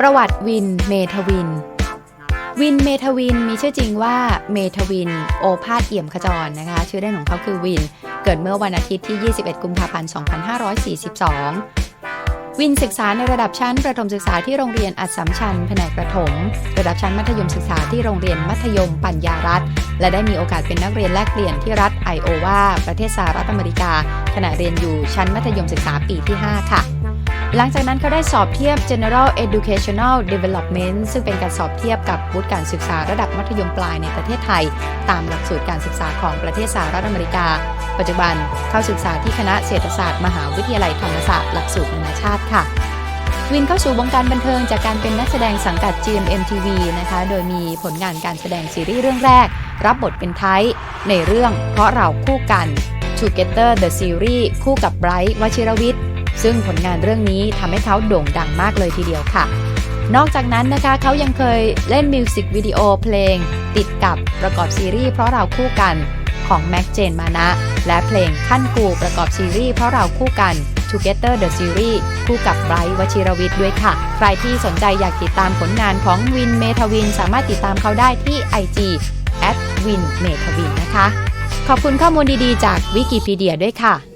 ประวัติวินเมทวิน วินเมทวินมีชื่อจริงว่าเมทวิน โอภาสเอี่ยมขจรนะคะ ชื่อเล่นของเขาคือวิน เกิดเมื่อวันอาทิตย์ที่ 21 กุมภาพันธ์ 2542 วินศึกษาในระดับชั้นประถมศึกษาที่โรงเรียนอัดสัมชัญแผนกประถม ระดับชั้นมัธยมศึกษาที่โรงเรียนมัธยมปัญญารัฐ และได้มีโอกาสเป็นนักเรียนแลกเปลี่ยนที่รัฐไอโอวาประเทศสหรัฐอเมริกาขณะเรียนอยู่ชั้นมัธยมศึกษาปีที่ 5 ค่ะ หลังจากนั้นเขาได้สอบเทียบ General Educational Development ซึ่งเป็นการสอบเทียบกับวุฒิการศึกษาระดับมัธยมปลายในประเทศไทย ตามหลักสูตรการศึกษาของประเทศสหรัฐอเมริกา ปัจจุบันเข้าศึกษาที่คณะเศรษฐศาสตร์มหาวิทยาลัยธรรมศาสตร์หลักสูตรนานาชาติค่ะวินเข้าสู่วงการบันเทิงจากการเป็นนักแสดงสังกัด GMM TV นะคะ โดยมีผลงานการแสดงซีรีส์เรื่องแรก รับบทเป็นไทยในเรื่องเพราะเราคู่กัน Together the Series คู่กับไบรท์วชิรวิทย์ ซึ่งผลงานเรื่องนี้ทำให้เขาโด่งดังมากเลยทีเดียวค่ะ นอกจากนั้นนะคะเขายังเคยเล่นมิวสิกวิดีโอเพลง ติดกับประกอบซีรีส์เพราะเราคู่กันของแม็กเจนมานะ และเพลงขั้นกูประกอบซีรีส์เพราะเราคู่กัน Together the Series คู่กับไบรท์วชิรวิทย์ด้วยค่ะ ใครที่สนใจอยากติดตามผลงานของวินเมทวิน สามารถติดตามเขาได้ที่ IG win เมทวินนะคะ ขอบคุณข้อมูลดีๆ จากวิกิพีเดียด้วยค่ะ